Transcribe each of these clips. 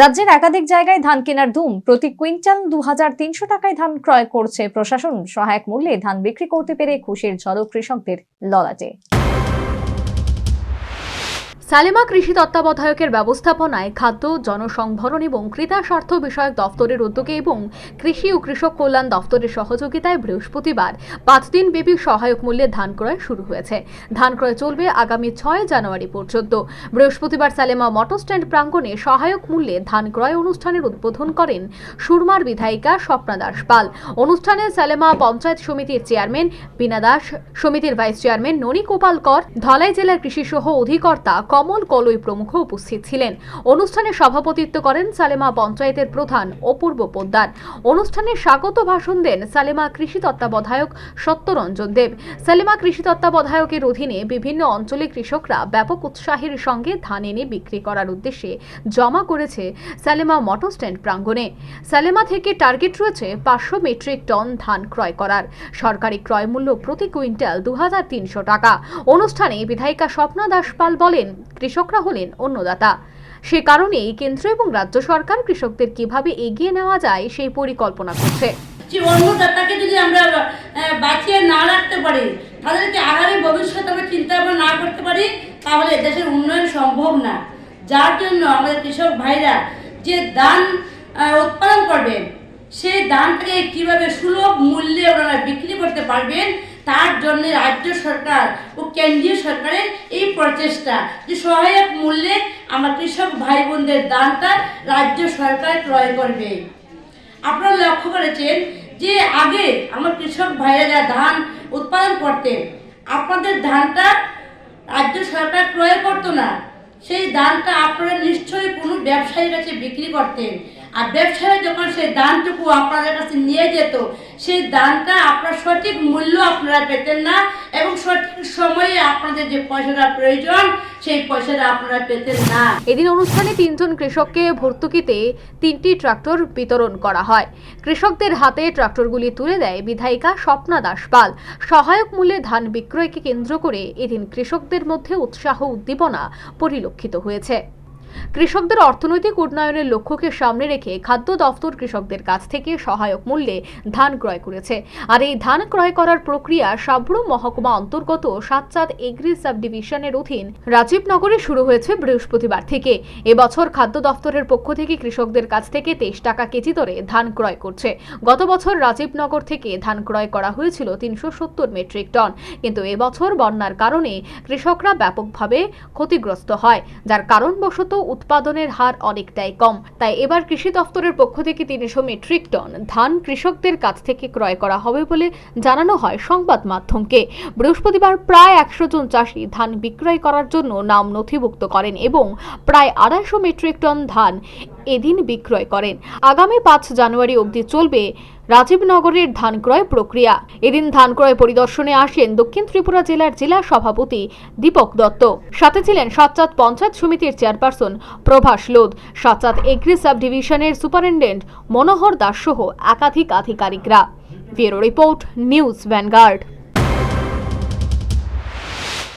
রাজ্যের একাধিক জায়গায় ধান কেনার ধুম। প্রতি কুইন্টাল দু টাকায় ধান ক্রয় করছে প্রশাসন। সহায়ক মূল্যে ধান বিক্রি করতে পেরে খুশির ঝলক কৃষকদের ললাটে। সালেমা কৃষি তত্ত্বাবধায়কের ব্যবস্থাপনায় খাদ্য, জনসংভরণ এবং ক্রেতা স্বার্থ বিষয়ক দফতরের উদ্যোগে এবং কৃষি ও কৃষক কল্যাণ দফতরের সহযোগিতায় বৃহস্পতিবার পাঁচ দিন ব্যাপী সহায়ক মূল্যে ধান ক্রয় শুরু হয়েছে। ধান ক্রয় চলবে আগামী ছয় জানুয়ারি পর্যন্ত। বৃহস্পতিবার সালেমা মোটর স্ট্যান্ড প্রাঙ্গণে সহায়ক মূল্যে ধান ক্রয় অনুষ্ঠানের উদ্বোধন করেন সুরমার বিধায়িকা স্বপ্না দাস পাল অনুষ্ঠানে সালেমা পঞ্চায়েত সমিতির চেয়ারম্যান বিনা দাস, সমিতির ভাইস চেয়ারম্যান ননী গোপাল কর, ধলাই জেলার কৃষি সহ অধিকর্তা কমল কলই প্রমুখ উপস্থিত ছিলেন। অনুষ্ঠানে সভাপতিত্ব করেন সালেমা পঞ্চায়েতের প্রধান অপূর্ব পোদ্দার। অনুষ্ঠানে স্বাগত ভাষণ দেন সালেমা কৃষি তত্ত্বাবধায়ক সত্যরঞ্জন দেব। সালেমা কৃষি তত্ত্বাবধায়কের অধীনে বিভিন্ন অঞ্চলে কৃষকরা ব্যাপক উৎসাহের সঙ্গে ধান এনে বিক্রি করার উদ্দেশ্যে জমা করেছে সালেমা মোটর স্ট্যান্ড প্রাঙ্গণে। সালেমা থেকে টার্গেট রয়েছে পাঁচশো মেট্রিক টন ধান ক্রয় করার। সরকারি ক্রয় মূল্য প্রতি কুইন্টাল দু হাজার তিনশো টাকা। অনুষ্ঠানে বিধায়িকা স্বপ্না দাস পাল বলেন কৃষকরা হলেন অন্নদাতা। সে কারণেই কেন্দ্র এবং রাজ্য সরকার কৃষকদের কীভাবে এগিয়ে নেওয়া যায় সেই পরিকল্পনা করছে। যে অন্নদাতাকে যদি আমরা বাঁচিয়ে না রাখতে পারি তাদেরকে আগামী ভবিষ্যৎ আমরা চিন্তা ভাবনা না করতে পারি তাহলে দেশের উন্নয়ন সম্ভব না। যার জন্য আমাদের কৃষক ভাইরা যে আহ, উৎপাদন করবেন সেই ধানটাকে কীভাবে সুলভ মূল্যে ওনারা বিক্রি করতে পারবেন তার জন্য রাজ্য সরকার ও কেন্দ্রীয় সরকারের এই প্রচেষ্টা যে সহায়ক মূল্যে আমার কৃষক ভাই বোনদের ধানটা রাজ্য সরকার ক্রয় করবে। আপনারা লক্ষ্য করেছেন যে আগে আমার কৃষক ভাইরা যা ধান উৎপাদন করতেন, আপনাদের ধানটা রাজ্য সরকার ক্রয় করতো না। সেই ধানটা আপনারা নিশ্চয়ই কোনো ব্যবসায়ীর কাছে বিক্রি করতেন। আর ব্যবসায়ী যখন সেই ধানটুকু আপনাদের কাছে নিয়ে যেত, সেই ধানটা আপনার সঠিক মূল্য আপনারা পেতেন না এবং সঠিক সময়ে আপনাদের যে পয়সাটা প্রয়োজন, সেই পয়সাটা আপনারা পেতেন না। এদিন অনুষ্ঠানে তিনজন কৃষককে ভর্তুকিতে তিনটি ট্রাক্টর বিতরণ করা হয়। কৃষকদের হাতে ট্রাক্টরগুলি তুলে দেয় বিধায়িকা স্বপ্না দাস পাল সহায়ক মূল্যে ধান বিক্রয়কে কেন্দ্র করে এদিন কৃষকদের মধ্যে উৎসাহ উদ্দীপনা পরিলক্ষিত হয়েছে। কৃষকদের অর্থনৈতিক উন্নয়নের লক্ষ্যকে সামনে রেখে খাদ্য দফতর কৃষকদের কাছ থেকে সহায়ক মূল্যে ধান ক্রয় করেছে। আর এই ধান ক্রয় করার প্রক্রিয়া সাবরুম মহকুমা অন্তর্গত সাতচাঁদ এগ্রি সাব ডিভিশনের অধীন রাজীবনগরে শুরু হয়েছে বৃহস্পতিবার থেকে। এবছর খাদ্য দফতরের পক্ষ থেকে কৃষকদের কাছ থেকে তেইশ টাকা কেজি দরে ধান ক্রয় করছে। গত বছর রাজীবনগর থেকে ধান ক্রয় করা হয়েছিল তিনশো সত্তর মেট্রিক টন। কিন্তু এবছর বন্যার কারণে কৃষকরা ব্যাপকভাবে ক্ষতিগ্রস্ত হয়, যার কারণবশত উৎপাদনের হার অনেকটাই কম। তাই এবার কৃষি দফতরের পক্ষ থেকে তিনশো মেট্রিক টন ধান কৃষকদের কাছ থেকে ক্রয় করা হবে বলে জানানো হয় সংবাদ মাধ্যমকে। বৃহস্পতিবার প্রায় একশো জন চাষি ধান বিক্রয় করার জন্য নাম নথিভুক্ত করেন এবং প্রায় আড়াইশো মেট্রিক টন ধান এদিন বিক্রয় করেন। আগামী পাঁচ জানুয়ারি অবধি চলবে রাজীবনগরের ধান ক্রয় প্রক্রিয়া। এদিন ধান ক্রয় পরিদর্শনে আসেন দক্ষিণ ত্রিপুরা জেলার জেলা সভাপতি দীপক দত্ত। সাথে ছিলেন সাতচাঁদ পঞ্চায়েত সমিতির chairperson Prabhas Lodh. Satchand agri sub ডিভিশনের সুপারিনটেন্ডেন্ট মনোহর দাস সহ একাধিক আধিকারিকরা। Bureau report, news vanguard.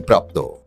प्राप्त हो।